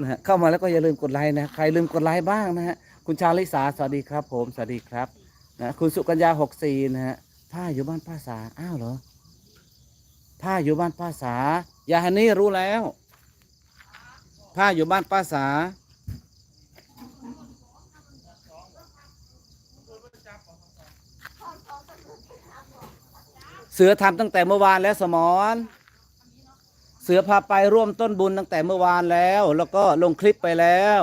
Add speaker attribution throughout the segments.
Speaker 1: นะฮะเข้ามาแล้วก็อย่าลืมกดไลค์นะใครลืมกดไลค์บ้างนะฮะคุณชาลิสาสวัสดีครับ ผมสวัสดีครับนะคุณสุกัญญาหกสี่นะฮะผ้าอยู่บ้านป้าสาอ้าวเหรอผ้าอยู่บ้านป้าสายาฮันนี่รู้แล้วผ้าอยู่บ้านป้าสาเสือทำตั้งแต่เมื่อวานแล้วสมอน เสือพาไปร่วมต้นบุญตั้งแต่เมื่อวานแล้ว แล้วก็ลงคลิปไปแล้ว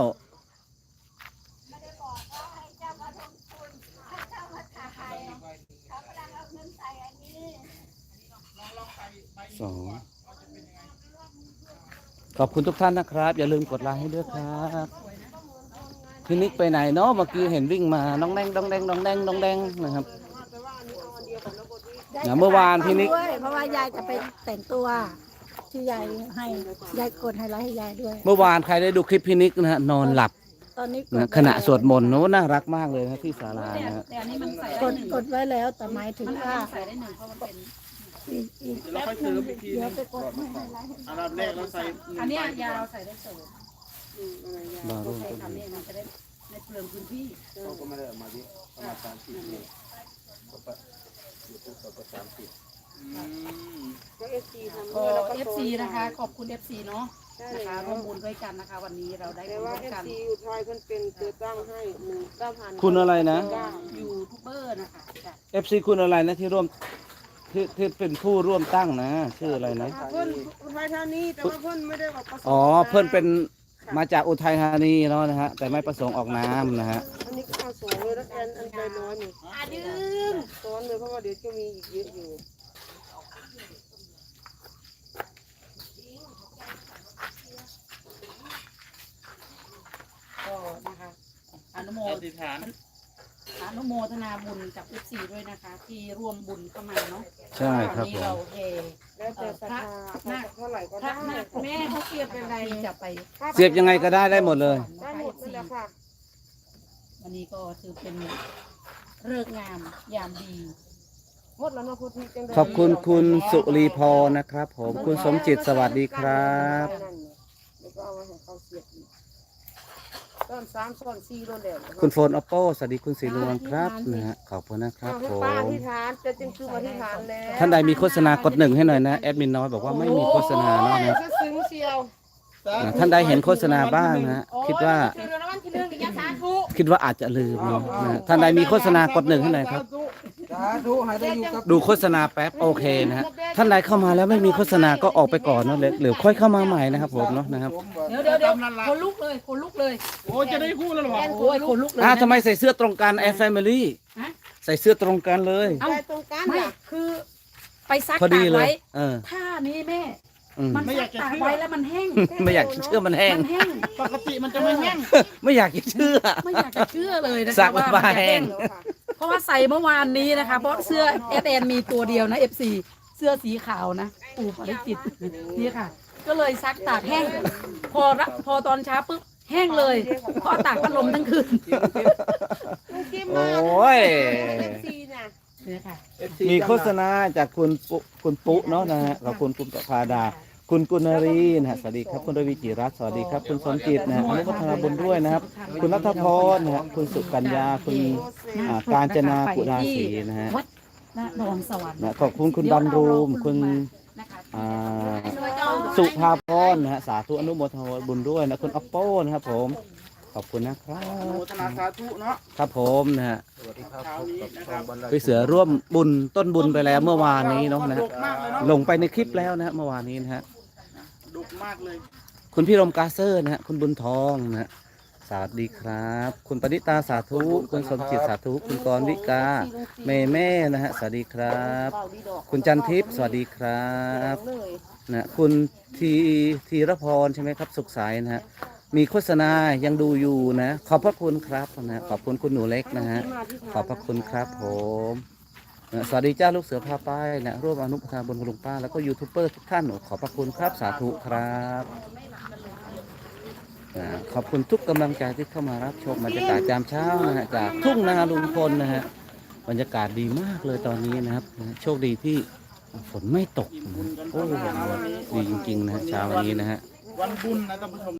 Speaker 2: ไม่ได้บอกว่าให้เจ้ามาทำทุนให้เจ้ามาถ่ายเขากำลังเอาเงินใส่อันนี้
Speaker 1: สองขอบคุณทุกท่านนะครับ อย่าลืมกดไลค์ให้ด้วยครับพี่นิกไปไหนเนาะเมื่อกี้เห็นวิ่งมาน้องแดงน้องแดงน้องแดงน้องแดงนะครับนะเมื่อวานพี่นิก
Speaker 2: ด้วยเพราะว่ายายจะไปแต่งตัว ที่ยายให้ยายกดไฮไลท์ให้ยายด้วย
Speaker 1: เมื่อวานใครได้ดูคลิปพี่นิกนะฮะนอนหลับ
Speaker 2: ตอนนี้กด
Speaker 1: นะขณะสวดมนต์โน้น่ารักมากเลยนะที่ศาลานะฮะ
Speaker 3: แต่อันนี้มันใส่
Speaker 2: ก
Speaker 3: ได้
Speaker 2: ด
Speaker 3: หนึ่ง
Speaker 2: กดไว้แล้วแต่หมายถึงว่า
Speaker 3: ใส่ได้หนึ่งเพราะมันเป็น
Speaker 2: อีกอีก
Speaker 4: เราค่อยเติมอีกที
Speaker 2: เดี๋
Speaker 4: นึ
Speaker 2: ยว
Speaker 4: ง
Speaker 2: ไปกดให้ไฮไลท์ให้
Speaker 4: อันดับแรกเราใส่หง
Speaker 3: อันเนี้ย
Speaker 4: ใบ
Speaker 3: ยาวใส่ได้เสริม
Speaker 1: บา
Speaker 3: โอ
Speaker 1: รุ่ง
Speaker 3: เคทำเนี่ยมันจะได้ในเปลืองพื้นที่
Speaker 4: เราก็ไม่ได้เอามาดิประมาณสามสิบนี่ก็ปะอยู่ที่ตัวสามสิบ อืม
Speaker 3: ขอ FC นะคะ ขอบคุณ FC เนาะนะคะร่วมบุญด้วยกันนะคะ วันนี้เราได้
Speaker 5: แต่
Speaker 3: บุญ
Speaker 5: ว่า
Speaker 3: ด้วย
Speaker 5: เอฟ
Speaker 3: กัน
Speaker 5: ซีอุทัยเพิ่นเป็นตัวตั้งให้หนึ่งเก้าพัน
Speaker 1: คุณอะไรนะ
Speaker 3: ยูทูบเบอร์นะคะจ้ะ
Speaker 1: FC คุณอะไรนะที่ร่วมที่ที่เป็นผู้ร่วมตั้งนะ ชื่ออะไรนะ
Speaker 5: เพิ่นอุทัยธานีแต่ว่าเพิ่นไม่ได้บอกประสงค์
Speaker 1: อ๋อ เพื่อนเป็นมาจากอุทัยธานีเนาะนะฮะ แต่ไม่ประสงค์ออกนามนะฮะ
Speaker 5: อันนี้ก็เอาสองเลยแล้วแอนอันใจน้อยนี่อาดืมซ้อนเลยเพราะว่าเดี๋ยวจะมีอีกเยอะอยู่
Speaker 3: ก็นะคะอนุ โม
Speaker 4: อธิษฐาน
Speaker 3: อนุโมทนาบุญกับ FC ด้วยนะคะ ที่ร่วมบุญเข้ามาเนาะ
Speaker 1: ใช่ครับ
Speaker 3: วัน
Speaker 1: ผ
Speaker 3: นี้
Speaker 1: ม
Speaker 3: เราเฮ
Speaker 5: แล้วแต่ศรัทธาเอาเท่าไหร่ก็
Speaker 3: พระ
Speaker 5: ได้
Speaker 3: นาคแม่เขาเกียบเป็นไรจะไป
Speaker 1: เสียบยังไงก็ได้ได้หมดเลย
Speaker 5: ได้หมดนั่นแหละค่ะ
Speaker 3: วันนี้ก็ถือเป็นเลิกษ์งามยามดี
Speaker 5: หมดแล้วเนาะพุทธิจังได้
Speaker 1: ขอบคุณคุณสุรีพรนะครับ ผมคุณสมจิตสวัสดีครับ
Speaker 5: นั่นเนี่ยเดี๋ยวก็เอาไว้ให้เขาเสียบอีก ต้นสามต้นสี่ต้นเดียว
Speaker 1: คุณโฟนอ p ปโปสวัสดีคุณสีนวลครับนะฮะขอบคุณนะครับ
Speaker 5: เอาให้
Speaker 1: ผ
Speaker 5: ป้าอ
Speaker 1: ม
Speaker 5: ธิษฐานจะจึงคืออธิษฐานแล้ว
Speaker 1: ท่านใดมีโฆษณากดหนึ่งให้หน่อยนะแอดมินน้อยบอกว่าไม่มีโฆษณาเนาะนะ
Speaker 5: จะซึ้งเชียว
Speaker 1: นะท่านใดเห็นโฆษณาบ้างนะฮะคิดว่า
Speaker 5: คือรางวัลที่หนึ่งกับยาสาธุ
Speaker 1: คิดว่าอาจจะลืมเนาะนะฮะท่านใดมีโฆษณากดหนึ่งให้หน่อยครับ
Speaker 4: สา ธุให้ได้อยู่กับ
Speaker 1: ดูโฆษณาแป๊บโอเคนะฮะท่านใดเข้ามาแล้วไม่มีโฆษณาก็ออกไปก่อนเนาะหรือค่อยเข้ามาใหม่นะครับผมเนาะนะครับ
Speaker 3: เดี๋ยวเดี๋ยวเดี๋ยวคนลุกเลยคนลุกเลย
Speaker 4: โอ้ยจะได้คู่แล้วเหรอ
Speaker 3: โอ้ยคนลุกเลย
Speaker 1: อ้าวทำไมใส่เสื้อตรงกันแอร์แฟมิลี่
Speaker 3: ฮะ
Speaker 1: ใส่เสื้อตรงกันเลย
Speaker 3: เอ้า
Speaker 5: ได้ตรงกัน
Speaker 3: ไม่
Speaker 5: น่ะ
Speaker 3: คือไปซัก
Speaker 1: พอดี
Speaker 3: ตาก
Speaker 1: เลย
Speaker 3: ไว้
Speaker 1: เออ
Speaker 3: ท่านี้แม่
Speaker 1: อืม
Speaker 3: มันซักตากไว้แล้วมันแห้ง
Speaker 1: ไม่อยากเชื่อมันแห้ง
Speaker 3: มันแห้ง
Speaker 4: ปกติมันจะไม่แห้ง
Speaker 1: ไม่อยากจะเชื่อ
Speaker 3: ไม่อยากจะเชื่อเลยนะ
Speaker 1: ซั
Speaker 3: คะ
Speaker 1: กไว้
Speaker 3: ว่า
Speaker 1: บ้า
Speaker 3: มันจะ
Speaker 1: แห้
Speaker 3: แห้
Speaker 1: ง
Speaker 3: ง เพราะว่าใส่เมื่อวานนี้นะคะ เพราะเสื้อเอสเนมีตัวเดียวนะ FC เสื้อสีขาวนะปูปริจิตนี่ค่ะ ก็เลยซักตากแห้ง พอรับพอตอนเช้าปุ๊บแห้งเลย เพราะตากพัดลมทั้งคืน
Speaker 5: ลุงกิม
Speaker 1: โอ
Speaker 5: มา้
Speaker 1: ย
Speaker 5: เอฟซีน่ะ
Speaker 3: นี่ค่ะ
Speaker 1: มีโฆษณาจากคุณปุคุณปุ๊เนาะนะฮะขอบคุณคุณประภาดา คุณกุณรีนะฮะสวัสดีครับคุณรวีจิรัตน์สวัสดีครับ คุณสมจิตนะฮะอนุโมทนาบุญด้วยนะครับ คุณนัทพรนะฮะคุณสุกัญญาคุณอ่าการจนาปุราศีนะฮะ
Speaker 3: วัดนาดอนสวรรค์
Speaker 1: นะขอบคุณคุณบำรุงคุณ
Speaker 3: นะคะ
Speaker 1: อ่าสุภาพรนะฮะสาธุอนุโมทนาบุญด้วยนะคุณอ p ปโปนะครับผมขอบคุณนะครั
Speaker 4: อบนุโมทนาสาธุเนาะ
Speaker 1: ครับผมนะฮะ
Speaker 4: สวัสดีครับเช้านี้นะครับ
Speaker 1: พี่เสือร่วมบุญต้นบุญไปแล้วเมื่อวานนี้เนาะนะ
Speaker 4: ดุ
Speaker 1: ฮะ
Speaker 4: มากเลยเนาะ
Speaker 1: ลงไปในคลิปแล้วนะฮะเมื่อวานนี้นะฮะ
Speaker 4: มากเลย
Speaker 1: คุณพี่รมกาเซอร์นะฮะคุณบุญทองนะฮะสวัสดีครับ คุณปณิตาสาธุ คุณสมจิตสาธุ คุณกรวิกาเมแม่นะฮะสวัสดีครับ คุณจันทิพย์สวัสดีครับนะคุณทีทีรพรใช่ไหมครับ สุขสายนะฮะมีโฆษณายังดูอยู่นะ ขอบพระคุณครับนะฮะขอบคุณคุณหนูเล็กนะฮะขอบพระคุณครับผม สวัสดีเจ้าลูกเสือพาไปนะร่วมอนุโมทนาบุญคุณลุงป้าแล้วก็ยูทูบเบอร์ทุกท่านขอบพระคุณครับสาธุครับนะขอบคุณทุกกำลังใจที่เข้ามารับชมบรรยากาศยามเช้านะฮะจากทุ่งนาลุงพลนะฮะบรรยากาศดีมากเลยตอนนี้นะครับนะโชคดีที่ฝนไม่ตกนะฮะโอ้โหดีจริงๆนะฮะเช้าวันนี้นะฮะ
Speaker 4: วันบุญนะท่านผู้ชม